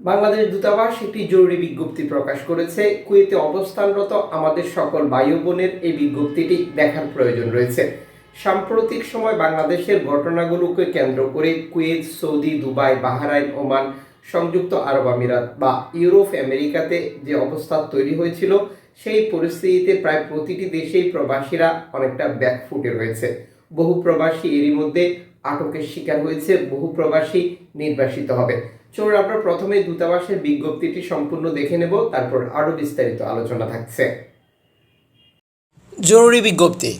বাংলাদেশ দূতাবাস একটি জরুরি বিজ্ঞপ্তি প্রকাশ করেছে। কুয়েতে অবস্থানরত আমাদের সকল বায়ু বোনের এই বিজ্ঞপ্তিটি দেখার প্রয়োজন রয়েছে। সাম্প্রতিক সময় বাংলাদেশের ঘটনাগুলোকে কেন্দ্র করে Kuwait, Saudi, Dubai, Bahrain, Oman, সংযুক্ত আরব আমিরাত বা ইউরোপ, আমেরিকাতে যে অবস্থা তৈরি হয়েছিল, সেই পরিস্থিতিতে প্রায় প্রতিটি দেশেই প্রবাসীরা অনেকটা ব্যাকফুটে রয়েছে। বহু প্রবাসী এরই মধ্যে আটকের শিকার হয়েছে, বহু প্রবাসী নির্বাসিত হবে। চলুন আমরা প্রথমে দূতাবাসের বিজ্ঞপ্তিটি সম্পূর্ণ দেখে নেব, তারপর আরও বিস্তারিত আলোচনা থাকছে। জরুরি বিজ্ঞপ্তি।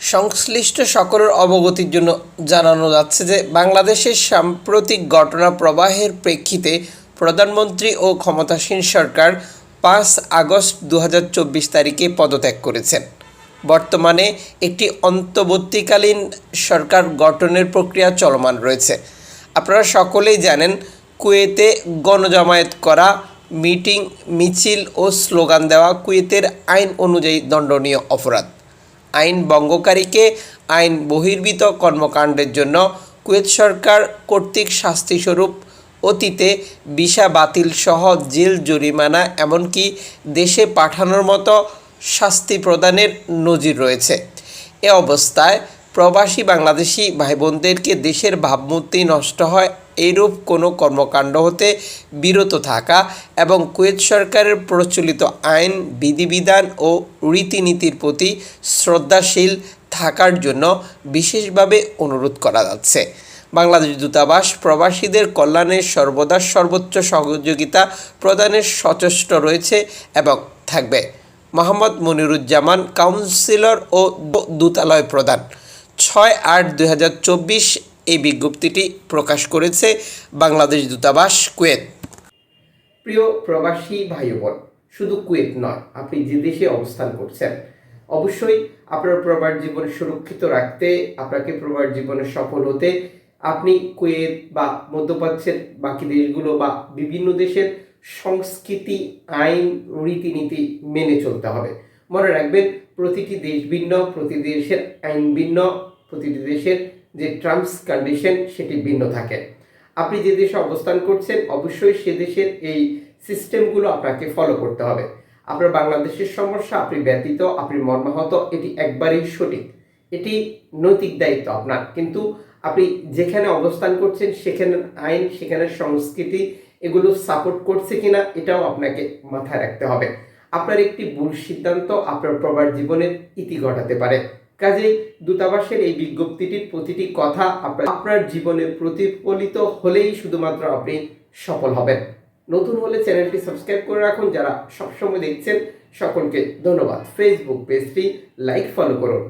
সংশ্লিষ্ট সকলের অবগতির জন্য জানানো যাচ্ছে যে, বাংলাদেশের সাম্প্রতিক ঘটনা প্রবাহের প্রেক্ষিতে প্রধানমন্ত্রী ও ক্ষমতাসীন সরকার পাঁচ আগস্ট দু হাজার চব্বিশ তারিখে পদত্যাগ করেছেন। বর্তমানে একটি অন্তর্বর্তীকালীন সরকার গঠনের প্রক্রিয়া চলমান রয়েছে। আপনারা সকলেই জানেন কুয়েতে গণজামায়াত করা, মিটিং, মিছিল ও স্লোগান দেওয়া কুয়েতের আইন অনুযায়ী দণ্ডনীয় অপরাধ। আইন ভঙ্গকারীকে আইন বহির্ভূত কর্মকাণ্ডের জন্য কুয়েত সরকার কর্তৃক শাস্তিস্বরূপ অতীতে ভিসা বাতিল সহ জেল জরিমানা এমনকি দেশে পাঠানোর মতো শাস্তি প্রদানের নজির রয়েছে। এ অবস্থায় প্রবাসী বাংলাদেশি ভাই বোনদেরকে দেশের ভাবমূর্তি নষ্ট হয় এরূপ কোনো কর্মকাণ্ড হতে বিরত থাকা এবং কুয়েত সরকারের প্রচলিত আইন, বিধিবিধান ও রীতিনীতির প্রতি শ্রদ্ধাশীল থাকার জন্য বিশেষভাবে অনুরোধ করা যাচ্ছে। বাংলাদেশ দূতাবাস প্রবাসীদের কল্যাণে সর্বদা সর্বোচ্চ সহযোগিতা প্রদানের সচেষ্ট রয়েছে এবং থাকবে। মোহাম্মদ মনিরুজ্জামান, কাউন্সিলর ও দূতালয় প্রধান। ছয় আট দুই এই বিজ্ঞপ্তিটি প্রকাশ করেছে বাংলাদেশ দূতাবাস, কুয়েত। প্রিয় প্রবাসী ভাই বোন শুধু কুয়েত নয়, আপনি যে দেশে অবস্থান করছেন, অবশ্যই আপনার প্রবাস জীবন সুরক্ষিত রাখতে, আপনাকে প্রবাস জীবনে সফল হতে, আপনি কুয়েত বা মধ্যপ্রাচ্যের বাকি দেশগুলো বা বিভিন্ন দেশের সংস্কৃতি, আইন, রীতিনীতি মেনে চলতে হবে। মনে রাখবেন, প্রতিটি দেশ ভিন্ন প্রতি দেশের আইন ভিন্ন প্রতিটি দেশের যে টার্মস কন্ডিশন সেটি ভিন্ন থাকে। আপনি যে দেশে অবস্থান করছেন, অবশ্যই সে দেশের এই সিস্টেমগুলো আপনাকে ফলো করতে হবে। আপনার বাংলাদেশের সমস্যা, আপনি ব্যতীত, আপনি মর্মাহত, এটি একবারেই সঠিক। এটি নৈতিক দায়িত্ব আপনার। কিন্তু আপনি যেখানে অবস্থান করছেন, সেখানে আইন, সেখানে সংস্কৃতি, এগুলো সাপোর্ট করছে কিনা, এটাও আপনাকে মাথায় রাখতে হবে। আপনার একটি ভুল সিদ্ধান্ত আপনার প্রবার জীবনের ইতি ঘটাতে পারে। কাজেই দূতাবাসের এই বিজ্ঞপ্তিটির প্রতিটি কথা আপনার জীবনে প্রতিফলিত হলেই শুধুমাত্র আপনি সফল হবেন। নতুন হলে চ্যানেলটি সাবস্ক্রাইব করে রাখুন যারা সবসময় দেখছেন। সকলকে ধন্যবাদ। ফেসবুক পেজটি লাইক ফলো করুন।